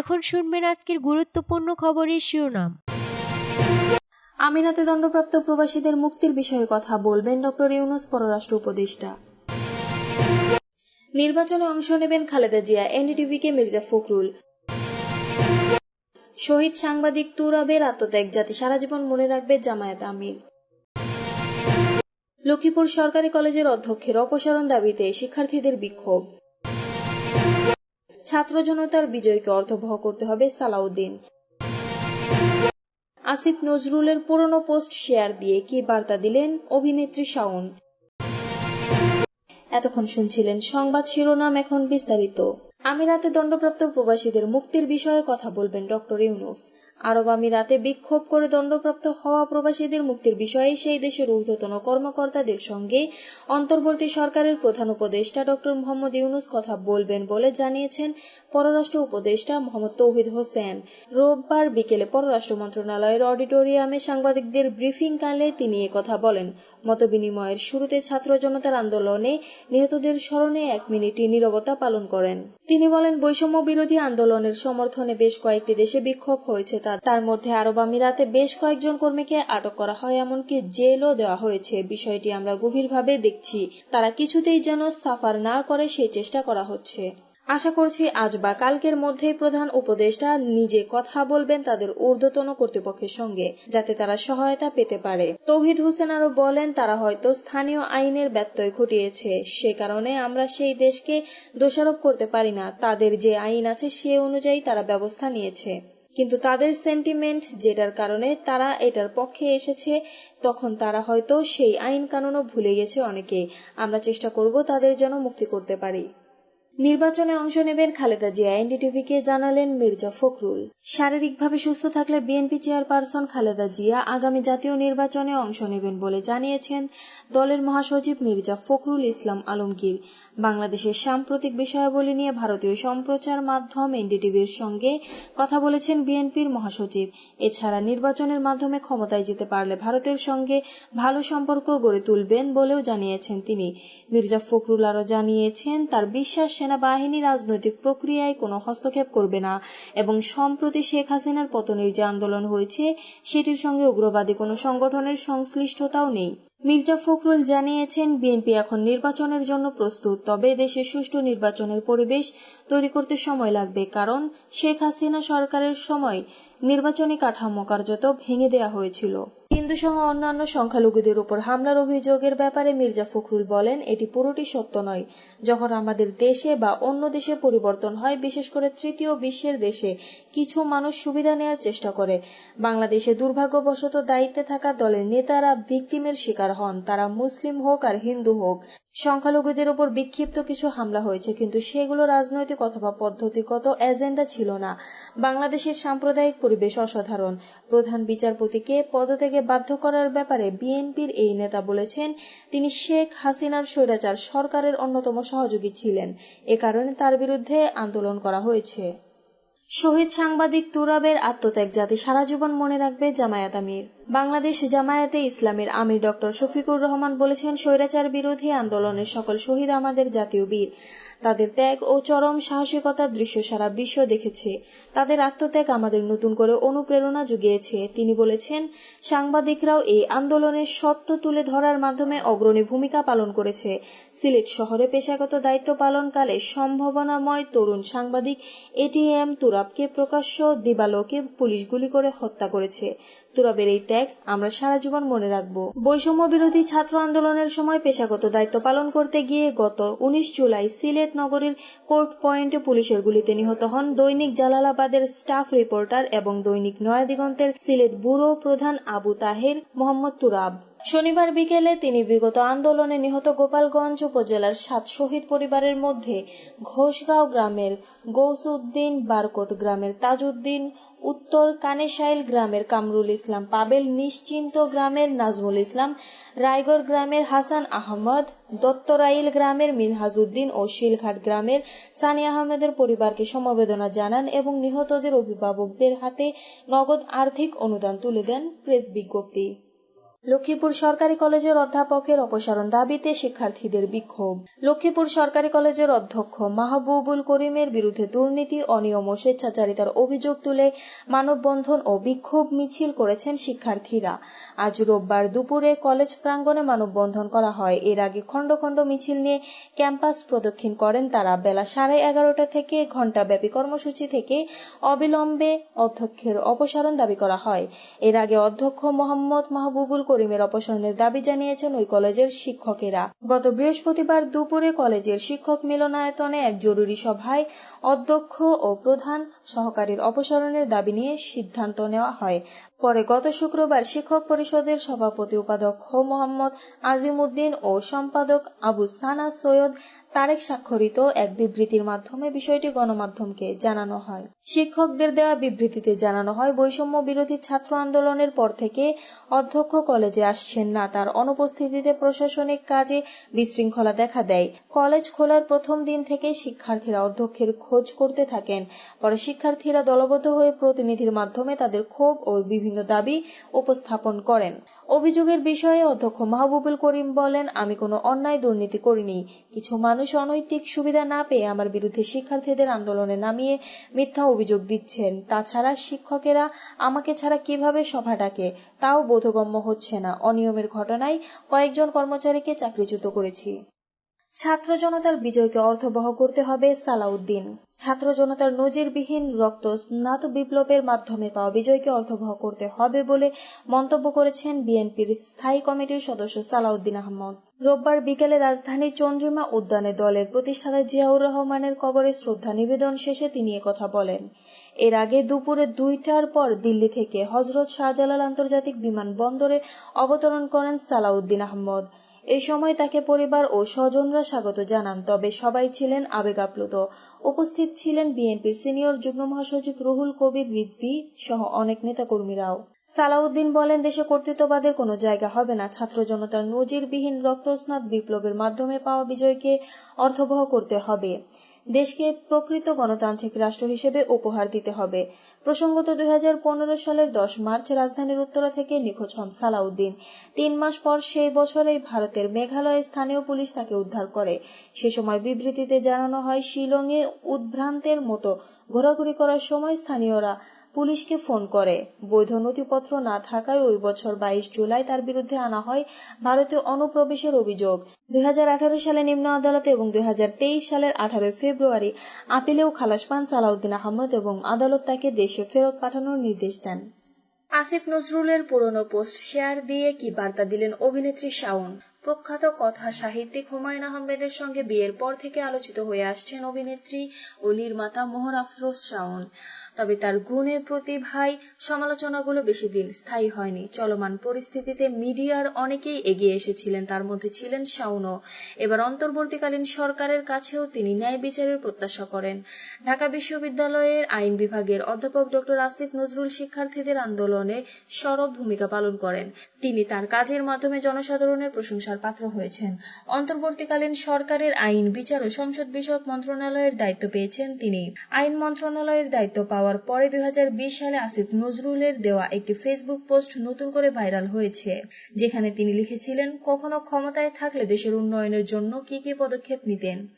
এখন শুনবেন আজকের গুরুত্বপূর্ণ খবরের শিরোনাম। আমিরাতে দণ্ডপ্রাপ্ত প্রবাসীদের মুক্তির বিষয়ে কথা বলবেন ডক্টর ইউনুস, পররাষ্ট্র উপদেষ্টা। নির্বাচনে অংশ নেবেন খালেদা জিয়া, এনডিটিভিকে মির্জা ফখরুল। শহীদ সাংবাদিক তুরাবের আত্মত্যাগ জাতি সারা জীবন মনে রাখবে জামায়াত আমির। লক্ষ্মীপুর সরকারি কলেজের অধ্যক্ষের অপসারণ দাবিতে শিক্ষার্থীদের বিক্ষোভ। ছাত্র জনতার বিজয়কে অর্থবহ করতে হবে সালাউদ্দিন। আসিফ নজরুলের পুরনো পোস্ট শেয়ার দিয়ে কি বার্তা দিলেন অভিনেত্রী শাওন? এতক্ষণ শুনছিলেন সংবাদ শিরোনাম এখন বিস্তারিত। আমিরাতে দণ্ডপ্রাপ্ত প্রবাসীদের মুক্তির বিষয়ে কথা বলবেন ডক্টর ইউনুস। আরব আমিরাতে বিক্ষোভ করে দণ্ডপ্রাপ্ত হওয়া প্রবাসীদের মুক্তির বিষয়ে সেই দেশের ঊর্ধ্বতন কর্মকর্তাদের সঙ্গে অন্তর্বর্তী সরকারের প্রধান উপদেষ্টা ডক্টর মোহাম্মদ ইউনুস কথা বলবেন বলে জানিয়েছেন পররাষ্ট্র উপদেষ্টা মোহাম্মদ তৌহিদ হোসেন। রোববার বিকেলে পররাষ্ট্র মন্ত্রণালয়ের অডিটোরিয়ামে সাংবাদিকদের ব্রিফিংকালে তিনি কথা বলেন। মতবিনিময়ের শুরুতে ছাত্র জনতার আন্দোলনে নিহতদের স্মরণে এক মিনিট নীরবতা পালন করেন। তিনি বলেন বৈষম্য বিরোধী আন্দোলনের সমর্থনে বেশ কয়েকটি দেশে বিক্ষোভ হয়েছে তার মধ্যে আরব আমিরাতে বেশ কয়েকজন কর্মীকে আটক করা হয়, এমনকি জেলও দেওয়া হয়েছে। বিষয়টি আমরা গভীরভাবে দেখছি। তারা কিছুতেই যেন সাফার না করে সেই চেষ্টা করা হচ্ছে। আশা করছি আজ বা কালকের মধ্যেই প্রধান উপদেষ্টা নিজে কথা বলবেন তাদের ঊর্ধ্বতন কর্তৃপক্ষের সঙ্গে, যাতে তারা সহায়তা পেতে পারে। তৌহিদ হোসেন আরও বলেন, তারা হয়তো স্থানীয় আইনের ব্যত্যয় ঘটিয়েছে। সে কারণে আমরা সেই দেশকে দোষারোপ করতে পারি না। তাদের যে আইন আছে সে অনুযায়ী তারা ব্যবস্থা নিয়েছে। কিন্তু তাদের সেন্টিমেন্ট যেটার কারণে তারা এটার পক্ষে এসেছে, তখন তারা হয়তো সেই আইন কানুনও ভুলে গেছে অনেকে। আমরা চেষ্টা করব তাদের যেন মুক্তি করতে পারি। নির্বাচনে অংশ নেবেন খালেদা জিয়া। এনডিটিভিকে জানালেন মির্জা ফখরুল। শারীরিকভাবে সুস্থ থাকলে বিএনপি চেয়ারপারসন খালেদা জিয়া আগামী জাতীয় নির্বাচনে অংশ নেবেন বলে জানিয়েছেন দলের মহাসচিব মির্জা ফখরুল ইসলাম আলমগীর। বাংলাদেশের সাম্প্রতিক বিষয়াবলী নিয়ে ভারতীয় সম্প্রচার মাধ্যম এনডিটিভির সঙ্গে কথা বলেছেন বিএনপির মহাসচিব। এছাড়া নির্বাচনের মাধ্যমে ক্ষমতায় যেতে পারলে ভারতের সঙ্গে ভালো সম্পর্ক গড়ে তুলবেন বলেও জানিয়েছেন তিনি। মির্জা ফখরুল আরও জানিয়েছেন, তার বিশ্বাস সেনাবাহিনী রাজনৈতিক প্রক্রিয়ায় কোনো হস্তক্ষেপ করবে না এবং সম্প্রতি শেখ হাসিনার পতনের যে আন্দোলন হয়েছে, সেটির সঙ্গে উগ্রবাদী কোনো সংগঠনের সংশ্লিষ্টতাও নেই। মির্জা ফখরুল জানিয়েছেন, বিএনপি এখন নির্বাচনের জন্য প্রস্তুত, তবে দেশে সুষ্ঠু নির্বাচনের পরিবেশ তৈরি করতে সময় লাগবে কারণ শেখ হাসিনা সরকারের সময় নির্বাচনী কাঠামো কার্যত ভেঙে দেওয়া হয়েছিল। হিন্দু সহ অন্যান্য সংখ্যালঘুদের উপর হামলার অভিযোগের ব্যাপারে মির্জা ফখরুল বলেন, এটি পুরোটি সত্য নয়। যখন আমাদের দেশে বা অন্য দেশে পরিবর্তন হয়, বিশেষ করে তৃতীয় বিশ্বের দেশে, কিছু মানুষ সুবিধা নেওয়ার চেষ্টা করে। বাংলাদেশে দুর্ভাগ্যবশত দায়িত্বে থাকা দলের নেতারা ভিকটিমের শিকার হন। তারা মুসলিম হোক আর হিন্দু হোক। সংখ্যালঘুদের উপর বিক্ষিপ্ত কিছু হামলা হয়েছে, কিন্তু সেগুলো রাজনৈতিক অথবা পদ্ধতিগত এজেন্ডা ছিল না। বাংলাদেশের সাম্প্রদায়িক পরিবেশ অসাধারণ। প্রধান বিচারপতিকে পদত্যাগে বাধ্য করার ব্যাপারে বিএনপির এই নেতা বলেছেন, তিনি শেখ হাসিনার স্বৈরাচার সরকারের অন্যতম সহযোগী ছিলেন। এ কারণে তার বিরুদ্ধে আন্দোলন করা হয়েছে। শহীদ সাংবাদিক তুরাবের আত্মত্যাগ জাতি সারা জীবন মনে রাখবে জামায়াত আমির। বাংলাদেশ জামায়াতে ইসলামের আমির ডক্টর শফিকুর রহমান বলেছেন, স্বৈরাচার বিরোধী আন্দোলনের সকল শহীদ আমাদের জাতীয় বীর। তাদের ত্যাগ ও চরম সাহসিকতার দৃশ্য সারা বিশ্ব দেখেছে। তাদের আত্মত্যাগ আমাদের নতুন করে অনুপ্রেরণা জুগিয়েছে। তিনি বলেছেন, সাংবাদিকরাও এই আন্দোলনের সত্য তুলে ধরার মাধ্যমে অগ্রণী ভূমিকা পালন করেছে। সিলেট শহরে পেশাগত দায়িত্ব পালনকালে সম্ভাবনাময় তরুণ সাংবাদিক এটিএম তুরাবকে প্রকাশ্য দিবালোকে পুলিশ গুলি করে হত্যা করেছে। তুরাবের এই ত্যাগ আমরা সারা জীবন মনে রাখব। বৈষম্য বিরোধী ছাত্র আন্দোলনের সময় পেশাগত দায়িত্ব পালন করতে গিয়ে গত উনিশ জুলাই সিলেট নগরীর কোর্ট পয়েন্টে পুলিশের গুলিতে নিহত হন দৈনিক জালালাবাদের স্টাফ রিপোর্টার এবং দৈনিক নয়াদিগন্তের সিলেট ব্যুরো প্রধান আবু তাহের মোহাম্মদ তুরাব। শনিবার বিকেলে তিনি বিগত আন্দোলনে নিহত গোপালগঞ্জ উপজেলার সাত শহীদ পরিবারের মধ্যে ঘোষগাঁও গ্রামের গৌসুদ্দিন বারকোট গ্রামের তাজউদ্দিন উত্তর কানেশাইল গ্রামের কামরুল ইসলাম, পাবেল নিশ্চিন্ত গ্রামের নাজমুল ইসলাম, রায়গড় গ্রামের হাসান আহমদ, দত্তরাইল গ্রামের মিনহাজউদ্দিন ও শিলঘাট গ্রামের সানি আহমেদের পরিবারকে সমবেদনা জানান এবং নিহতদের অভিভাবকদের হাতে নগদ আর্থিক অনুদান তুলে দেন প্রেস বিজ্ঞপ্তি। লক্ষ্মীপুর সরকারি কলেজের অধ্যাপকের অপসারণ দাবিতে শিক্ষার্থীদের বিক্ষোভ। লক্ষ্মীপুর সরকারি কলেজের অধ্যক্ষ মাহবুবুল করিমের বিরুদ্ধে দুর্নীতি, অনিয়ম ও স্বেচ্ছাচারিতার অভিযোগ তুলে মানববন্ধন ও বিক্ষোভ মিছিল করেছেন শিক্ষার্থীরা। আজ রোববার দুপুরে কলেজ প্রাঙ্গণে মানববন্ধন করা হয়। এর আগে খণ্ড খণ্ড মিছিল নিয়ে ক্যাম্পাস প্রদক্ষিণ করেন তারা। বেলা সাড়ে এগারোটা থেকে ঘণ্টাব্যাপী কর্মসূচি থেকে অবিলম্বে অধ্যক্ষের অপসারণ দাবি করা হয়। এর আগে অধ্যক্ষ মোহাম্মদ মাহবুবুল করিমের অপসারণের দাবি জানিয়েছেন ওই কলেজের শিক্ষকেরা। গত বৃহস্পতিবার দুপুরে কলেজের শিক্ষক মিলনায়তনে এক জরুরি সভায় অধ্যক্ষ ও প্রধান সহকারীর অপসারণের দাবি নিয়ে সিদ্ধান্ত নেওয়া হয়। পরে গত শুক্রবার শিক্ষক পরিষদের সভাপতি উপাধ্যক্ষ মোহাম্মদ আজিম উদ্দিন ও সম্পাদক আবু সানা সৈয়দ তারেক স্বাক্ষরিত এক বিবৃতির মাধ্যমে বিষয়টি গণমাধ্যমকে জানানো হয়। শিক্ষকদের দেওয়া বিবৃতিতে জানানো হয়, বৈষম্য বিরোধী ছাত্র আন্দোলনের পর থেকে অধ্যক্ষ কলেজে আসছেন না। তার অনুপস্থিতিতে প্রশাসনিক কাজে বিশৃঙ্খলা দেখা দেয়। কলেজ খোলার প্রথম দিন থেকে শিক্ষার্থীরা অধ্যক্ষের খোঁজ করতে থাকেন। পরে শিক্ষার্থীরা দলবদ্ধ হয়ে প্রতিনিধির মাধ্যমে তাদের ক্ষোভ ও বিভিন্ন দাবি উপস্থাপন করেন। অভিযোগের বিষয়ে অধ্যক্ষ মাহবুবুল করিম বলেন, আমি কোনো অন্যায় দুর্নীতি করিনি। কিছু মানুষ অনৈতিক সুবিধা না পেয়ে আমার বিরুদ্ধে শিক্ষার্থীদের আন্দোলনে নামিয়ে মিথ্যা অভিযোগ দিচ্ছেন। তাছাড়া শিক্ষকেরা আমাকে ছাড়া কীভাবে সভা ডাকে তাও বোধগম্য হচ্ছে না। অনিয়মের ঘটনায় কয়েকজন কর্মচারীকে চাকরিচ্যুত করেছি। ছাত্র জনতার বিজয়কে অর্থবহ করতে হবে সালাউদ্দিন। ছাত্র জনতার নজিরবিহীন রক্ত স্নাত বিপ্লবের মাধ্যমে পাওয়া বিজয়কে অর্থবহ করতে হবে বলে মন্তব্য করেছেন বিএনপির স্থায়ী কমিটির সদস্য সালাউদ্দিন আহমদ। রোববার বিকেলে রাজধানীর চন্দ্রিমা উদ্যানে দলের প্রতিষ্ঠাতা জিয়াউর রহমানের কবরে শ্রদ্ধা নিবেদন শেষে তিনি কথা বলেন। এর আগে দুপুরে দুইটার পর দিল্লি থেকে হজরত শাহজালাল আন্তর্জাতিক বিমানবন্দরে অবতরণ করেন সালাউদ্দিন আহমদ। এই সময় তাকে পরিবার ও স্বজনরা স্বাগত জানান, তবে সবাই ছিলেন আবেগাপ্লুত। উপস্থিত ছিলেন বিএনপির সিনিয়র যুগ্ম মহাসচিব রুহুল কবির, রিজভি সহ অনেক নেতাকর্মীরাও। সালাউদ্দিন বলেন, দেশে কর্তৃত্ববাদের কোনো জায়গা হবে না। ছাত্র জনতার নজিরবিহীন রক্তস্নাত বিপ্লবের মাধ্যমে পাওয়া বিজয়কে অর্থবহ করতে হবে। দেশকে প্রকৃত গণতান্ত্রিক রাষ্ট্র হিসেবে উপহার দিতে হবে। প্রসঙ্গত দুই সালের দশ মার্চ রাজধানীর উত্তরা থেকে নিখোঁজ হন সালাউদ্দিন। তিন মাস পর সেই বছরেই ভারতের মেঘালয়ে স্থানীয় পুলিশ তাকে উদ্ধার করে। সে সময় বিবৃতিতে জানানো হয়, শিলংয়ে উদ্ভ্রান্তের মতো ঘোরাঘুরি করার সময় স্থানীয়রা পুলিশকে ফোন করে। বৈধ নথিপত্র না থাকায় ওই বছর বাইশ জুলাই তার বিরুদ্ধে আনা হয় ভারতীয় অনুপ্রবেশের অভিযোগ। দুই হাজার আঠারো সালে নিম্ন আদালতে এবং দুই হাজার তেইশ সালের আঠারোই ফেব্রুয়ারি আপিলেও খালাস পান সালাউদ্দিন আহমদ এবং আদালত তাকে দেশে ফেরত পাঠানোর নির্দেশ দেন। আসিফ নজরুলের পুরনো পোস্ট শেয়ার দিয়ে কি বার্তা দিলেন অভিনেত্রী শাওন? প্রখ্যাত কথা সাহিত্যিক হুমায়ুন আহমেদের সঙ্গে বিয়ের পর থেকে আলোচিত হয়ে আসছেন অভিনেত্রী ও নির্মাতা মোহর আফরোজ শাওন। তবে তার গুণের প্রতিভায় সমালোচনাগুলো বেশি দিন স্থায়ী হয়নি। চলমান পরিস্থিতিতে মিডিয়ার অনেকেই এগিয়ে এসেছিলেন, তার মধ্যে ছিলেন শাওনও। এবার অন্তর্বর্তীকালীন সরকারের কাছেও তিনি ন্যায় বিচারের প্রত্যাশা করেন। ঢাকা বিশ্ববিদ্যালয়ের আইন বিভাগের অধ্যাপক ডক্টর আসিফ নজরুল শিক্ষার্থীদের আন্দোলনে সরব ভূমিকা পালন করেন। তিনি তার কাজের মাধ্যমে জনসাধারণের প্রশংসার পাত্র হয়েছেন। অন্তর্বর্তীকালীন সরকারের আইন, বিচার ও সংসদ বিষয়ক মন্ত্রণালয়ের দায়িত্ব পেয়েছেন তিনি। আইন মন্ত্রণালয়ের দায়িত্ব পাওয়ার পরে দুই হাজার বিশ সালে আসিফ নজরুলের দেওয়া একটি ফেসবুক পোস্ট নতুন করে ভাইরাল হয়েছে, যেখানে তিনি লিখেছিলেন, কখনো ক্ষমতায় থাকলে দেশের উন্নয়নের জন্য কি কি পদক্ষেপ নিতেন?